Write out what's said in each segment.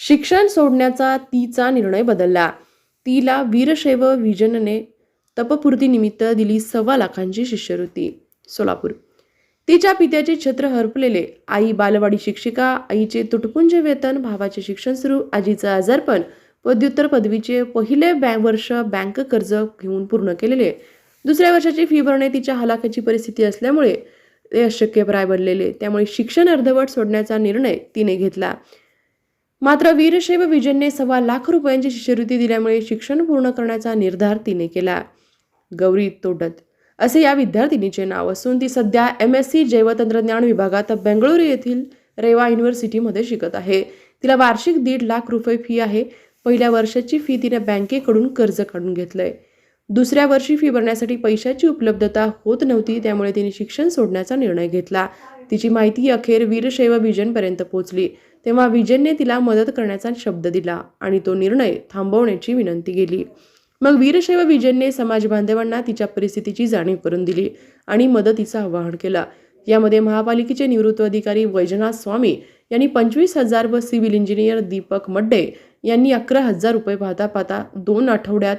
शिक्षण सोडण्याचा तिचा निर्णय बदलला. तिला वीरशैव विजनने तपपूर्तीनिमित्त दिली सव्वा लाखांची शिष्यवृत्ती. सोलापूर. तिच्या पित्याचे छत्र हरपलेले आई बालवाडी शिक्षिका आईचे तुटपुंज वेतन भावाचे शिक्षण सुरू आजीचं आजारपण पदव्युत्तर पदवीचे पहिले बँक वर्ष बँक कर्ज घेऊन पूर्ण केलेले. दुसऱ्या वर्षाची फी भरणे तिच्या हलाखीची परिस्थिती असल्यामुळे ते अशक्यप्राय बनलेले. त्यामुळे शिक्षण अर्धवट सोडण्याचा निर्णय तिने घेतला. मात्र वीरशैव विजयने सव्वा लाख रुपयांची शिष्यवृत्ती दिल्यामुळे शिक्षण पूर्ण करण्याचा निर्धार तिने केला. गौरी तोडत असे या विद्यार्थिनीचे नाव असून ती सध्या एम एस सी जैवतंत्रज्ञान विभागात बेंगळुरू येथील रेवा युनिव्हर्सिटीमध्ये शिकत आहे. तिला वार्षिक दीड लाख रुपये फी आहे. पहिल्या वर्षाची फी तिने बँकेकडून कर्ज काढून घेतलंय. दुसऱ्या वर्षी फी भरण्यासाठी पैशाची उपलब्धता होत नव्हती त्यामुळे तिने शिक्षण सोडण्याचा निर्णय घेतला. तिची माहिती अखेर वीरशैव विजनपर्यंत पोहोचली. तेव्हा विजनने तिला मदत करण्याचा शब्द दिला आणि तो निर्णय थांबवण्याची विनंती केली. मग वीरशैव विजनने समाज बांधवांना तिच्या परिस्थितीची जाणीव करून दिली आणि मदतीचं आवाहन केलं. यामध्ये महापालिकेचे निवृत्त अधिकारी वैजनाथ स्वामी यांनी पंचवीस हजार व सिव्हिल इंजिनियर दीपक मड्डे यांनी अकरा हजार रुपये पाहता पाहता दोन आठवड्यात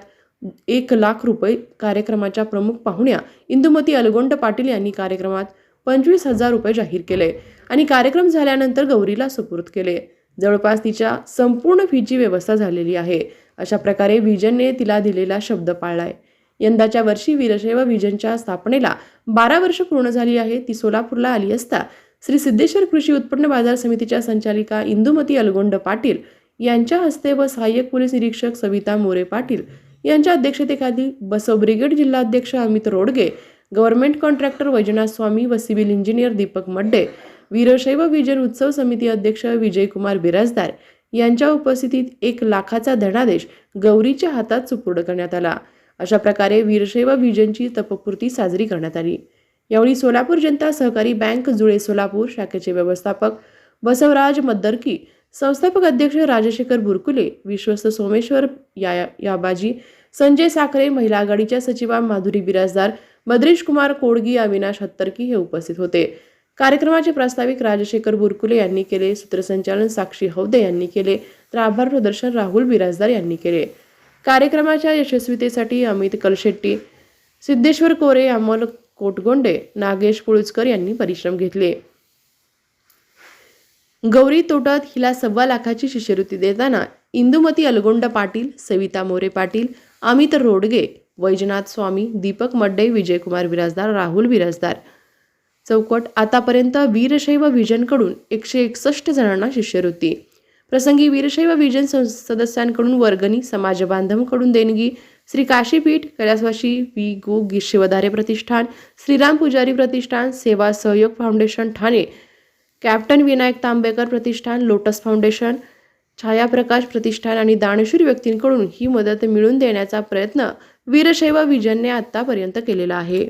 एक लाख रुपये कार्यक्रमाच्या प्रमुख पाहुण्या इंदुमती अलगोंड पाटील यांनी कार्यक्रमात पंचवीस हजार रुपये जाहीर केले आणि कार्यक्रम झाल्यानंतर गौरीला सुपूर्द केले. जवळपास तिच्या संपूर्ण फीची व्यवस्था झालेली आहे. अशा प्रकारे विजनने तिला दिलेला शब्द पाळलाय. यंदाच्या वर्षी वीरशैव विजनच्या स्थापनेला बारा वर्ष पूर्ण झाली आहे. ती सोलापूरला आली असता श्री सिद्धेश्वर कृषी उत्पन्न बाजार समितीच्या संचालिका इंदुमती अलगोंड पाटील यांच्या हस्ते व सहाय्यक पोलीस निरीक्षक सविता मोरे पाटील यांच्या अध्यक्षतेखाली बसव ब्रिगेड जिल्हाध्यक्ष अमित रोडगे गव्हर्नमेंट कॉन्ट्रॅक्टर वैजनाथ स्वामी व civil engineer Deepak Madde Veerashaiva vision उत्सव समिती अध्यक्ष विजयकुमार बिराजदार यांच्या उपस्थितीत एक लाखाचा धनादेश गौरीच्या हातात सुपूर्द करण्यात आला. अशा प्रकारे वीरशैव विजनची तपपूर्ती साजरी करण्यात आली. यावेळी सोलापूर जनता सहकारी बँक जुळे सोलापूर शाखेचे व्यवस्थापक बसवराज मद्दरकी संस्थापक अध्यक्ष राजशेखर बुरकुले विश्वस्त सोमेश्वर या याबाजी संजय साखरे महिला आघाडीच्या सचिवा माधुरी बिराजदार मद्रेश कुमार कोडगी अविनाश हत्तरकी हे उपस्थित होते. कार्यक्रमाचे प्रास्ताविक राजशेखर बुरकुले यांनी केले सूत्रसंचालन साक्षी हौदे यांनी केले तर आभार प्रदर्शन राहुल बिराजदार यांनी केले. कार्यक्रमाच्या यशस्वीतेसाठी अमित कलशेट्टी सिद्धेश्वर कोरे अमोल कोटगोंडे नागेश पुळुचकर यांनी परिश्रम घेतले. गौरी तोटत हिला सव्वा लाखाची शिष्यवृत्ती देताना इंदुमती अलगोंड पाटील सविता मोरे पाटील अमित रोडगे वैजनाथ स्वामी दीपक मड्डे विजयकुमार बिराजदार राहुल बिराजदार. चौकट आतापर्यंत वीरशैव विजनकडून एकशे एकसष्ट जणांना शिष्यवृत्ती. प्रसंगी वीरशैव विजन सं- सदस्यांकडून वर्गणी समाजबांधवकडून देणगी श्री काशीपीठ कैलासवाशी वि गो गी- शिवधारे प्रतिष्ठान श्रीराम पुजारी प्रतिष्ठान सेवा सहयोग फाउंडेशन ठाणे कॅप्टन विनायक तांबेकर प्रतिष्ठान लोटस फाउंडेशन छायाप्रकाश प्रतिष्ठान आणि दानशूर व्यक्तींकडून ही मदत मिळवून देण्याचा प्रयत्न वीरशैव विजनने आतापर्यंत केलेला आहे.